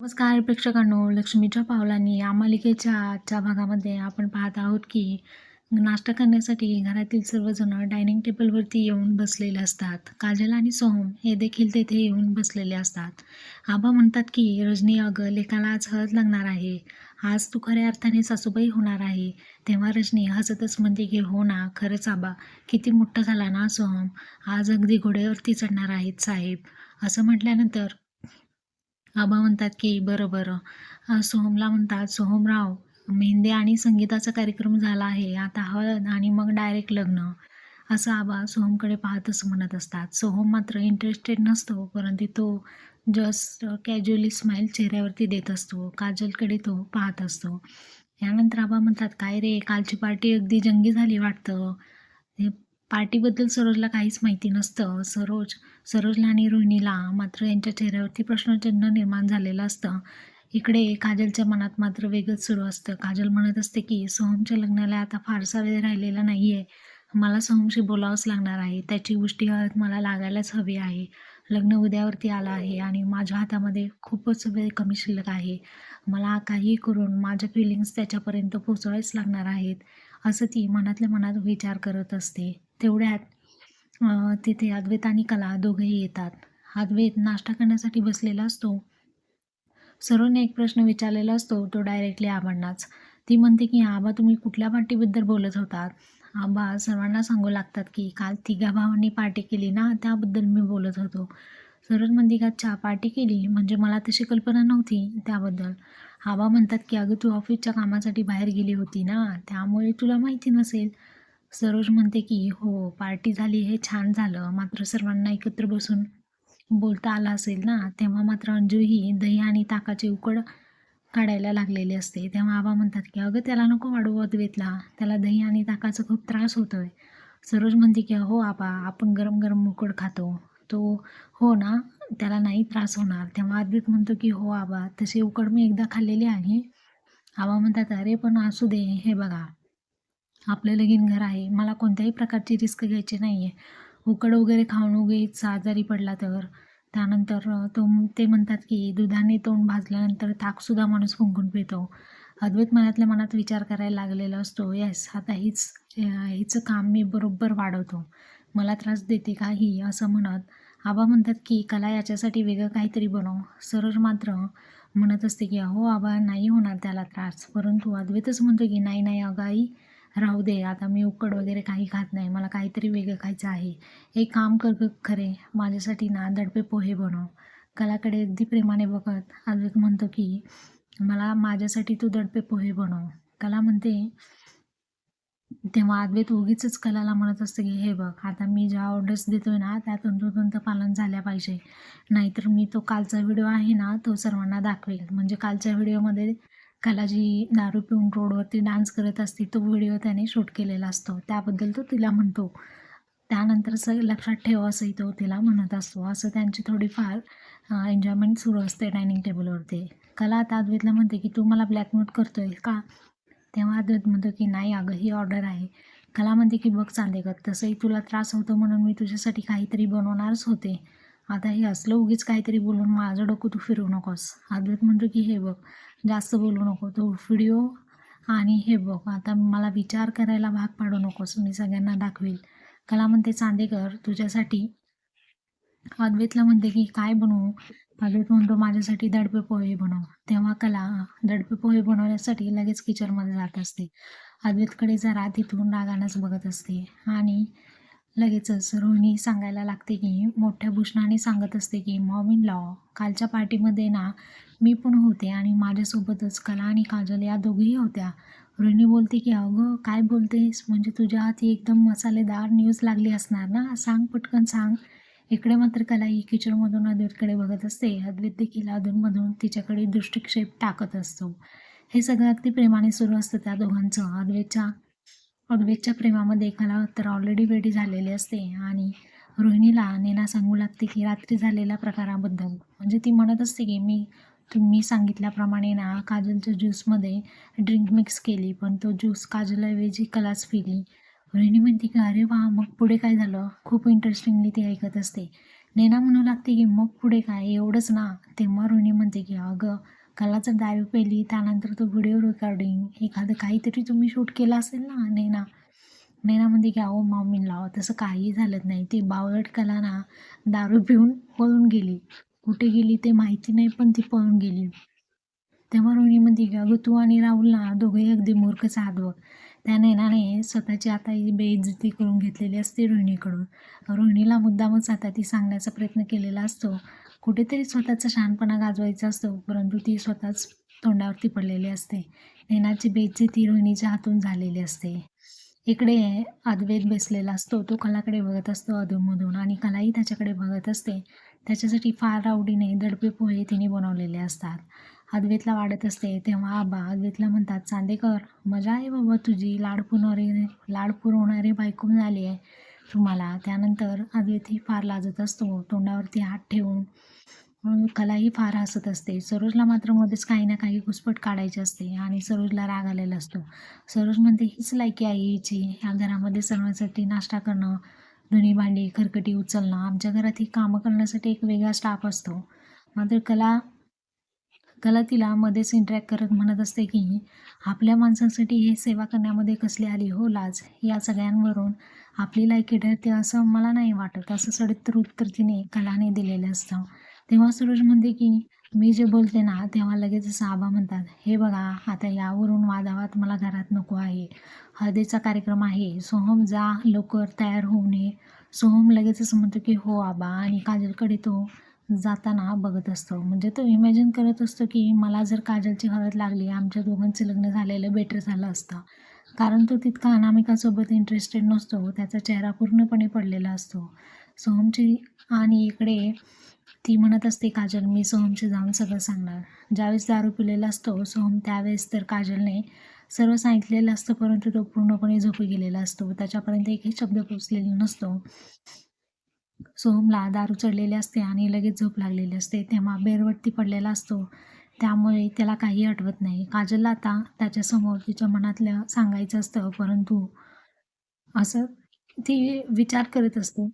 नमस्कार प्रेक्षकांनो लक्ष्मीच्या पावलांनी या मालिकेच्या आजच्या भागामध्ये आपण पाहत आहोत की नाश्ता करण्यासाठी घरातील सर्वजण डायनिंग टेबलवरती येऊन बसलेले असतात. काजल आणि सोहम हे देखील तेथे येऊन बसलेले असतात. आबा म्हणतात की रजनी अगं लेखाला आज हळद लागणार आहे. आज तू खऱ्या अर्थाने सासूबाई होणार आहे. तेव्हा रजनी हसतच म्हणते की हो ना खरंच आबा किती मोठा झाला ना सोहम. आज अगदी घोड्यावरती चढणार आहेत साहेब. असं म्हटल्यानंतर आबा म्हणतात की बरं बरं. सोहमला म्हणतात सोहमराव मेहंदी आणि संगीताचा कार्यक्रम झाला आहे. आता हळद आणि मग डायरेक्ट लग्न. असं आबा सोहमकडे पाहतच म्हणत असतात. सोहम मात्र इंटरेस्टेड नसतो परंतु तो जस्ट कॅज्युअली स्माईल चेहऱ्यावरती देत असतो काजलकडे तो पाहत असतो. यानंतर आबा म्हणतात काय रे कालची पार्टी अगदी जंगी झाली वाटतं. हे पार्टीबद्दल सरोजला काहीच माहिती नसतं. सरोज सरोजला आणि रोहिणीला मात्र यांच्या चेहऱ्यावरती प्रश्नचिन्ह निर्माण झालेलं असतं. इकडे काजलच्या मनात मात्र वेगच सुरू असतं. काजल म्हणत असते की सोहमच्या लग्नाला आता फारसा वेळ राहिलेला नाही आहे मला सोहमशी बोलावंच लागणार आहे. त्याची गोष्टी हळद मला लागायलाच हवी आहे. लग्न उद्यावरती आलं आहे आणि माझ्या हातामध्ये खूपच वेळ कमी शिल्लक आहे. मला काही करून माझ्या फिलिंग्स त्याच्यापर्यंत पोचवायच लागणार आहेत असं ती मनातल्या मनात विचार करत असते. तेवढ्यात तिथे अद्वैत आणि कला दोघेही येतात. अद्वैत नाश्ता करण्यासाठी बसलेला असतो. सरोने एक प्रश्न विचारलेला असतो तो डायरेक्टली आबांनाच. ती म्हणते की आबा तुम्ही कुठल्या पार्टीबद्दल बोलत होतात आबा सर्वांना सांगू लागतात की काल तिघा भावांनी पार्टी केली ना त्याबद्दल मी बोलत होतो. सरोज म्हणते का चहा पार्टी केली? म्हणजे मला तशी कल्पना नव्हती त्याबद्दल. आबा म्हणतात की अगं तू ऑफिसच्या कामासाठी बाहेर गेली होती ना त्यामुळे तुला माहिती नसेल. सरोज म्हणते की हो पार्टी झाली हे छान झालं. मात्र सर्वांना एकत्र बसून बोलता आलं असेल ना तेव्हा मात्र अंजूही दही आणि ताकाची उकड काढायला लागलेली असते. तेव्हा आबा म्हणतात की अगं त्याला नको वाढू अद्वेतला त्याला दही आणि ताकाचा खूप त्रास होतोय. सरोज म्हणते की हो आबा आपण गरम गरम उकड खातो. तो हो ना त्याला नाही त्रास होणार. तेव्हा अद्वैत म्हणतो की हो आबा तशी उकड मी एकदा खाल्लेली आहे. आबा म्हणतात अरे पण असू दे. हे बघा आपलं लगीन घर आहे. मला कोणत्याही प्रकारची रिस्क घ्यायची नाही आहे उकड वगैरे खाऊन उगीच आजारी पडला तर. त्यानंतर तो ते म्हणतात की दुधाने तोंड भाजल्यानंतर ताकसुद्धा माणूस फुंकून पितो. अद्वैत मनातल्या मनात विचार करायला लागलेला असतो. येस आता हीच हिचं काम मी बरोबर वाढवतो. मला त्रास देते का ही असं म्हणत. आबा म्हणतात की कला याच्यासाठी वेगळं काहीतरी बनव. सरळ मात्र म्हणत असते की अहो आबा नाही होणार त्याला त्रास. परंतु अद्वैतच म्हणतो की नाही नाही अगं आई राहू दे आता मी उकड वगैरे काही खात नाही मला काहीतरी वेगळं खायचं आहे. हे काम कर खरे माझ्यासाठी ना दडपे पोहे बनव. कलाकडे अगदी प्रेमाने बघत अद्वैत म्हणतो की मला माझ्यासाठी तू दडपे पोहे बनव. कला म्हणते तेव्हा अद्वैत उगीच कलाला म्हणत असतं की हे बघ आता मी ज्या ऑर्डर्स देतोय ना त्या तंतोतंत पालन झाल्या पाहिजे. नाहीतर मी तो कालचा व्हिडिओ आहे ना तो सर्वांना दाखवेल. म्हणजे कालच्या व्हिडिओमध्ये कला जी दारू पिऊन रोडवरती डान्स करत असते तो व्हिडिओ त्याने शूट केलेला असतो. त्याबद्दल तो तिला म्हणतो. त्यानंतर असं लक्षात ठेव असंही तो तिला म्हणत असतो. असं त्यांची थोडीफार एन्जॉयमेंट सुरू असते डायनिंग टेबलवरती कला आता अद्वैतला म्हणते की तू मला ब्लॅकमेल करतो आहे का? तेव्हा अद्वैत म्हणतो की नाही अगं ही ऑर्डर आहे. कला म्हणते की बघ चांदेकर तसंही तुला त्रास होतो म्हणून मी तुझ्यासाठी काहीतरी बनवणारच होते. आता हे असलं उगीच काहीतरी बोलून माझं डोकं तू फिरवू नकोस. अद्वैत म्हणतो की हे बघ जास्त बोलू नको. तो व्हिडिओ आणि हे बघ. आता मला विचार करायला भाग पाडू नकोस. मी सगळ्यांना दाखवेल. कला म्हणते चांदेकर तुझ्यासाठी अद्वैतला म्हणते की काय बनवू? अद्वैत म्हणतो माझ्यासाठी दडपे पोहे बनव. तेव्हा कला दडपे पोहे बनवण्यासाठी लगेच किचनमध्ये जात असते. अद्वैतकडे जरा तिथून रागानंच बघत असते. आणि लगेचच रोहिणी सांगायला लागते की मोठ्या भूषणाने सांगत असते की मॉम इन लॉ कालच्या पार्टीमध्ये ना मी पण होते आणि माझ्यासोबतच कला आणि काजल या दोघीही होत्या. रोहिणी बोलते की अगं काय बोलतेस? म्हणजे तुझ्या हाती एकदम मसालेदार न्यूज लागली असणार ना? सांग पटकन सांग. इकडे मात्र कला ही किचनमधून अद्वैतकडे बघत असते. अद्वैत देखील अधूनमधून तिच्याकडे दृष्टिक्षेप टाकत असतो. हे सगळं अगदी प्रेमाने सुरू असतं त्या दोघांचं. अद्वैतच्या अद्वैतच्या प्रेमामध्ये कला तर ऑलरेडी रेडी झालेली असते आणि रोहिणीला नेना सांगू लागते की रात्री झालेल्या प्रकाराबद्दल. म्हणजे ती म्हणत असते की मी तुम्ही सांगितल्याप्रमाणे ना काजलच्या ज्यूसमध्ये ड्रिंक मिक्स केली पण तो ज्यूस काजलऐवजी कलाच पिली. रोहिणी म्हणते की अरे वा मग पुढे काय झालं? खूप इंटरेस्टिंगली ती ऐकत असते. नेना म्हणू लागते की मग पुढे काय? एवढंच ना? तेव्हा रोहिणी म्हणते की अगं कला जर दारू पेली त्यानंतर तो व्हिडिओ रेकॉर्डिंग एखादं काहीतरी तुम्ही शूट केलं असेल ना नैना. नैना म्हणते की अहो मम्मीला तसं काही झालं नाही. ती बावळट कला ना दारू पिऊन पळून गेली. कुठे गेली ते माहिती नाही पण ती पळून गेली. तेव्हा रोहिणी म्हणते की अगं तू आणि राहुल ना दोघेही अगदी मूर्खच आहात त्या नैनाने स्वतःची आता ही बेइज्जती करून घेतलेली असते रोहिणीकडून. रोहिणीला मुद्दामच आता ती सांगण्याचा प्रयत्न केलेला असतो. कुठेतरी स्वतःचा शहाणपणा गाजवायचा असतो परंतु ती स्वतःच तोंडावरती पडलेली असते. नैनाची ती रोहिणीच्या हातून झालेली असते. इकडे अद्वैत बसलेला असतो. तो कलाकडे बघत असतो अधूनमधून आणि कलाही त्याच्याकडे बघत असते. त्याच्यासाठी फार आवडीने दडपे पोहे तिने बनवलेले असतात. अद्वैतला वाढत असते. तेव्हा आबा अद्वैतला म्हणतात चांदेकर मजा आहे बाबा तुझी. लाड पुरवणारी लाड पुरवणारी बायको झाली आहे तुम्हाला. त्यानंतर अद्वैतही फार लाजत असतो. तोंडावरती हात ठेवून कलाही फार हसत असते. सरोजला मात्र मध्येच काही ना काही घुसपट काढायची असते आणि सरोजला राग आलेला असतो. सरोज म्हणते हीच लायकी आहे हिची. ह्या घरामध्ये सर्वांसाठी नाश्ता करणं धुणी भांडी खरकटी उचलणं आमच्या घरात ही कामं करण्यासाठी एक वेगळा स्टाफ असतो. मात्र कला कला तिला मध्येच इंटरॅक्ट करत म्हणत असते की आपल्या माणसांसाठी हे सेवा करण्यामध्ये कसली आली हो लाज? या सगळ्यांवरून आपली लायकी ठरते असं मला नाही वाटत. असं सडत्र उत्तर तिने कलाने दिलेलं असतं. तेव्हा सूरज म्हणते की मी जे बोलते ना तेव्हा लगेच असं आबा म्हणतात हे बघा आता यावरून वादावाद मला घरात नको आहे. हळदीचा कार्यक्रम आहे. सोहम जा लवकर तयार होऊ नये. सोहम लगेचच म्हणतो की हो आबा. आणि काजलकडे तो जाताना बघत असतो. म्हणजे तो इमॅजिन करत असतो की मला जर काजलची हळद लागली आमच्या दोघांचं लग्न झालेलं बेटर झालं असतं. कारण तो तितका अनामिकासोबत इंटरेस्टेड नसतो. त्याचा चेहरा पूर्णपणे पडलेला असतो. सोहमची आणि इकडे ती म्हणत असते काजल मी सोहमशी जाऊन सगळं सांगणार. ज्यावेळेस दारू पिलेला असतो सोहम त्यावेळेस तर काजलने सर्व सांगितलेलं असतं परंतु तो पूर्णपणे झोपी गेलेला असतो. त्याच्यापर्यंत एकही शब्द पोचलेला नसतो. सोहमला दारू चढलेली असते आणि लगेच झोप लागलेली असते. तेव्हा बेरवट्टी पडलेला असतो. त्यामुळे त्याला काही आठवत नाही. काजलला आता त्याच्यासमोर तिच्या मनातलं सांगायचं असतं परंतु असं ती विचार करत असते.